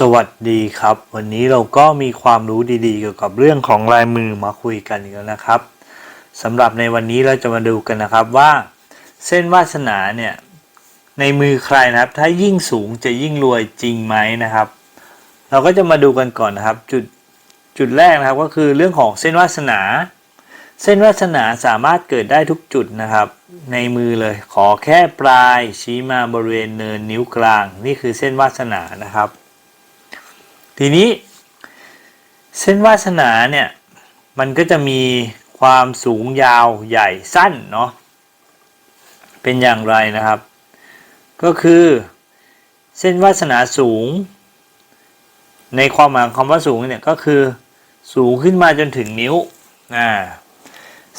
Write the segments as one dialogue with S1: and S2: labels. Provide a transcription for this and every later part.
S1: สวัสดีครับ วันนี้เราก็มีความรู้ดีๆ เกี่ยวกับเรื่องของลายมือมาคุยกันกแล้วนะครับสำหรับในวันนี้เราจะมาดูกันนะครับว่า เส้นวาสนาเนี่ยในมือใครนะครับ ถ้ายิ่งสูงจะยิ่งรวยจริงไหมนะครับ เราก็จะมาดูกันก่อนนะครับ จุดจุดแรกนะครับก็คือเรื่องของเส้นวาสนา เส้นวาสนาสามารถเกิดได้ทุกจุดนะครับ ในมือเลยขอแค่ปลายชี้มาบริเวณเนินนิ้วกลาง นี่คือเส้นวาสนานะครับ ทีนี้ เส้นวาสนาเนี่ยมันก็จะมีความสูงยาวใหญ่สั้นเนาะเป็นอย่างไรนะครับ ก็คือ เส้นวาสนาสูง ในความหมายคำว่าสูงเนี่ยก็คือสูงขึ้นมาจนถึงนิ้วอ่า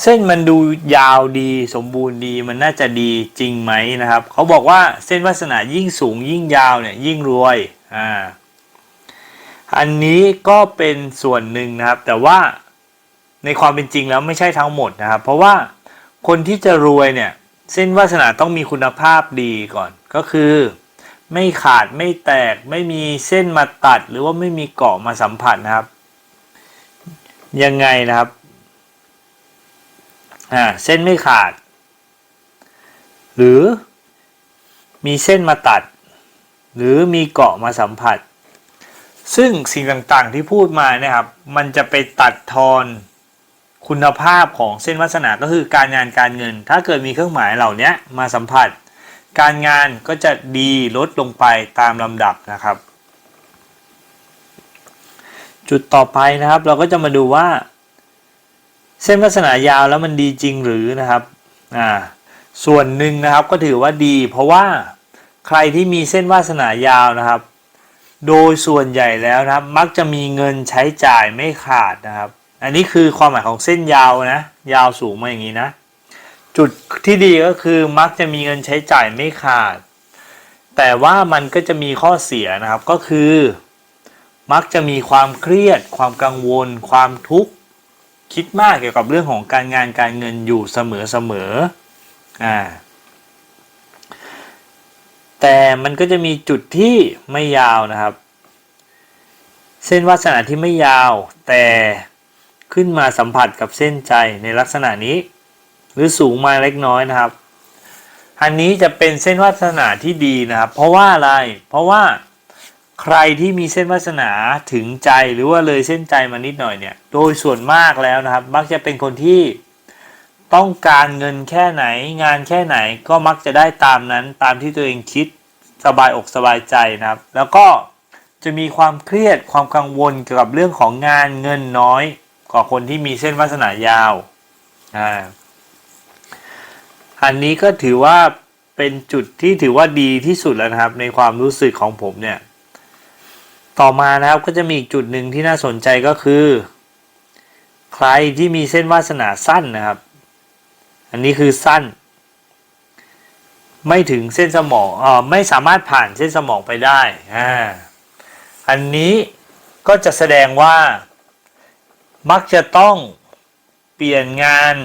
S1: เส้นมันดูยาวดีสมบูรณ์ดีมันน่าจะดีจริงไหมนะครับ เขาบอกว่าเส้นวาสนายิ่งสูงยิ่งยาวเนี่ยยิ่งรวยอ่า อันนี้ก็เป็นส่วนหนึ่งนะครับ แต่ว่าในความเป็นจริงแล้วไม่ใช่ทั้งหมดนะครับ เพราะว่าคนที่จะรวยเนี่ยเส้นวาสนาต้องมีคุณภาพดีก่อน ก็คือ ไม่ขาดไม่แตกไม่มีเส้นมาตัด หรือว่าไม่มีเกาะมาสัมผัสนะครับ ยังไงนะครับอ่าเส้นไม่ขาด หรือมีเส้นมาตัด หรือมีเกาะมาสัมผัส ซึ่งสิ่งต่างๆที่พูดมาเนี่ยครับ มันจะไปตัดทอนคุณภาพของเส้นวาสนาก็คือการงานการเงิน ถ้าเกิดมีเครื่องหมายเหล่านี้มาสัมผัส การงานก็จะดีลดลงไปตามลำดับนะครับ จุดต่อไปนะครับ เราก็จะมาดูว่า เส้นวาสนายาวแล้วมันดีจริงหรือนะครับอ่าส่วนหนึ่งนะครับก็ถือว่าดี เพราะว่าใครที่มีเส้นวาสนายาวนะครับ โดยส่วนใหญ่แล้วนะครับ มักจะมีเงินใช้จ่ายไม่ขาดนะครับ อันนี้คือความหมายของเส้นยาวนะ ยาวสูงมาอย่างนี้นะ จุดที่ดีก็คือมักจะมีเงินใช้จ่ายไม่ขาด แต่ว่ามันก็จะมีข้อเสียนะครับก็คือ มักจะมีความเครียด ความกังวล ความทุกข์คิดมากเกี่ยวกับเรื่องของการงานการเงินอยู่เสมอเสมออ่า แต่มันก็จะมีจุดที่ไม่ยาวนะครับ เส้นวาสนาที่ไม่ยาว แต่ขึ้นมาสัมผัสกับเส้นใจในลักษณะนี้ หรือสูงมาเล็กน้อยนะครับ อันนี้จะเป็นเส้นวาสนาที่ดีนะครับ เพราะว่าอะไร เพราะว่าใครที่มีเส้นวาสนาถึงใจหรือว่าเลยเส้นใจมานิดหน่อยเนี่ย โดยส่วนมากแล้วนะครับ มักจะเป็นคนที่ ต้องการเงินแค่ไหน งานแค่ไหนก็มักจะได้ตามนั้น ตามที่ตัวเองคิดสบายอกสบายใจนะครับ แล้วก็จะมีความเครียดความกังวลเกี่ยวกับเรื่องของงานเงินน้อยกว่าคนที่มีเส้นวาสนายาวอ่าอันนี้ก็ถือว่าเป็นจุดที่ถือว่าดีที่สุดแล้วนะครับ ในความรู้สึกของผมเนี่ย ต่อมานะครับก็จะมีอีกจุดหนึ่งที่น่าสนใจก็คือ ใครที่มีเส้นวาสนาสั้นนะครับ อันนี้คือสั้น ไม่ถึงเส้นสมองอ่าไม่สามารถผ่านเส้นสมองไปได้อ่าอันนี้ก็จะแสดงว่ามักจะต้องเปลี่ยนงาน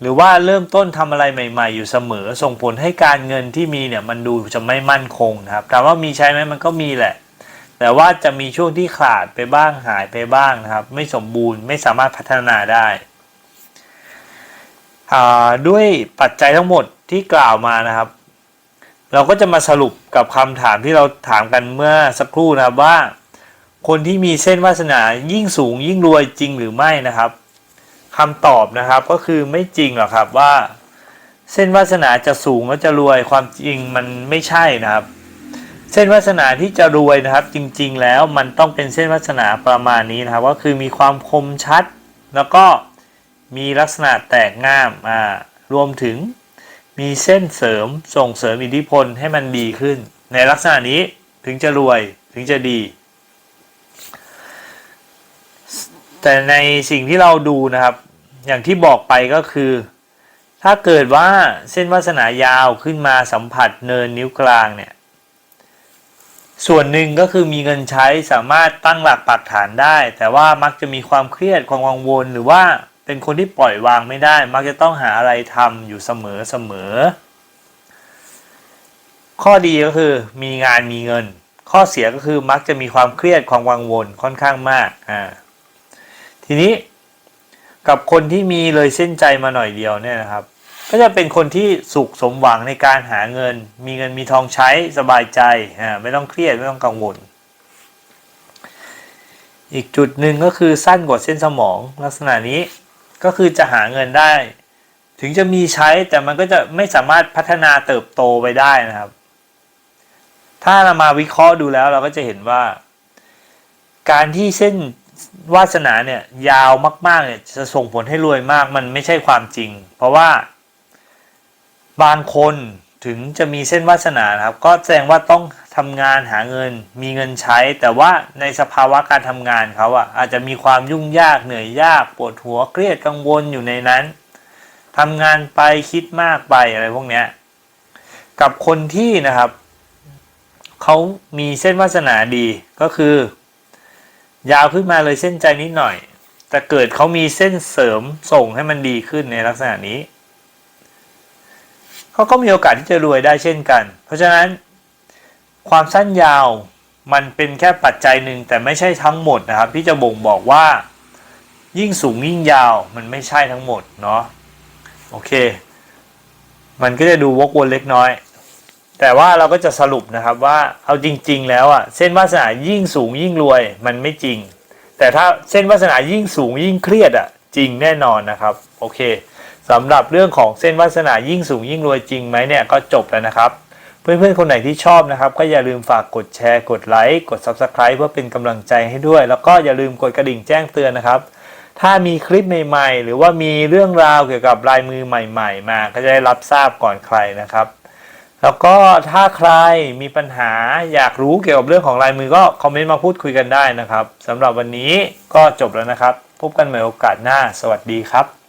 S1: หรือว่าเริ่มต้นทำอะไรใหม่ ๆ อยู่เสมอ ส่งผลให้การเงินที่มีเนี่ยมันดูจะไม่มั่นคงนะครับถามว่ามีใช้ไหมมันก็มีแหละ แต่ว่าจะมีช่วงที่ขาดไปบ้างหายไปบ้างนะครับ ไม่สมบูรณ์ไม่สามารถพัฒนาได้ ด้วยปัจจัยทั้งหมดที่กล่าวมานะครับ เราก็จะมาสรุปกับคำถามที่เราถามกันเมื่อสักครู่นะครับว่า คนที่มีเส้นวาสนายิ่งสูงยิ่งรวยจริงหรือไม่นะครับคำตอบนะครับก็คือไม่จริงหรอกครับว่า เส้นวาสนาจะสูงแล้วจะรวยความจริงมันไม่ใช่นะครับ เส้นวาสนาที่จะรวยนะครับ จริง ๆ แล้วมันต้องเป็นเส้นวาสนาประมาณนี้นะครับ ก็คือมีความคมชัดแล้วก็ มีลักษณะแตกง่ามอ่ารวมถึงมีเส้นเสริมส่งเสริมอิทธิพลให้มันดีขึ้น ในลักษณะนี้ถึงจะรวยถึงจะดี แต่ในสิ่งที่เราดูนะครับ อย่างที่บอกไปก็คือ ถ้าเกิดว่าเส้นวาสนายาวขึ้นมาสัมผัสเนินนิ้วกลางเนี่ยส่วนหนึ่งก็คือมีเงินใช้สามารถตั้งหลักปักฐานได้ แต่ว่ามักจะมีความเครียดความกังวลหรือว่า เป็นคนที่ปล่อยวางไม่ได้ มักจะต้องหาอะไรทำอยู่เสมอเสมอ ข้อดีก็คือมีงานมีเงิน ข้อเสียก็คือมักจะมีความเครียดความกังวลค่อนข้างมากอ่าทีนี้กับคนที่มีเลยเส้นใจมาหน่อยเดียวเนี่ยนะครับ ก็จะเป็นคนที่สุขสมหวังในการหาเงิน มีเงินมีทองใช้สบายใจอ่าไม่ต้องเครียดไม่ต้องกังวลอีกจุดหนึ่งก็คือสั้นกว่าเส้นสมองลักษณะนี้ ก็คือจะหาเงินได้ ถึงจะมีใช้แต่มันก็จะไม่สามารถพัฒนาเติบโตไปได้นะครับ ถ้าเรามาวิเคราะห์ดูแล้วเราก็จะเห็นว่า การที่เส้นวาสนาเนี่ยยาวมากๆเนี่ยจะส่งผลให้รวยมากมันไม่ใช่ความจริง เพราะว่า บางคนถึงจะมีเส้นวาสนานครับ ก็แสดงว่าต้อง ทำงานหาเงินมีเงินใช้ แต่ว่าในสภาวะการทำงานเขาอะอาจจะมีความยุ่งยากเหนื่อยยากปวดหัวเครียดกังวลอยู่ในนั้นทำงานไปคิดมากไปอะไรพวกเนี้ยกับคนที่นะครับเขามีเส้นวาสนาดีก็คือ ยาวขึ้นมาเลยเส้นใจนิดหน่อย แต่เกิดเขามีเส้นเสริมส่งให้มันดีขึ้นในลักษณะนี้เขาก็มีโอกาสที่จะรวยได้เช่นกัน เพราะฉะนั้น ความสั้นยาวมันเป็นแค่ปัจจัยหนึ่งแต่ไม่ใช่ทั้งหมดนะครับ ที่จะบ่งบอกว่า ยิ่งสูงยิ่งยาวมันไม่ใช่ทั้งหมดเนาะโอเค มันก็จะดูวกวนเล็กน้อย แต่ว่าเราก็จะสรุปนะครับว่าเอาจริง ๆ แล้วอะเส้นวาสนายิ่งสูงยิ่งรวยมันไม่จริง แต่ถ้าเส้นวาสนายิ่งสูงยิ่งเครียดอะจริงแน่นอนนะครับโอเคสำหรับเรื่องของเส้นวาสนายิ่งสูงยิ่งรวยจริงไหมเนี่ยก็จบแล้วนะครับ เพื่อนๆ คนไหนที่ชอบนะครับ ก็อย่าลืมฝากกดแชร์ กดไลค์ กด Subscribe เพื่อเป็นกำลังใจให้ด้วย แล้วก็อย่าลืมกดกระดิ่งแจ้งเตือนนะครับ ถ้ามีคลิปใหม่ๆ หรือว่ามีเรื่องราวเกี่ยวกับลายมือใหม่ ๆ มา ก็จะได้รับทราบก่อนใครนะครับ แล้วก็ถ้าใครมีปัญหาอยากรู้เกี่ยวกับเรื่องของลายมือก็คอมเมนต์มาพูดคุยกันได้นะครับสำหรับวันนี้ก็จบแล้วนะครับ พบกันใหม่โอกาสหน้า สวัสดีครับ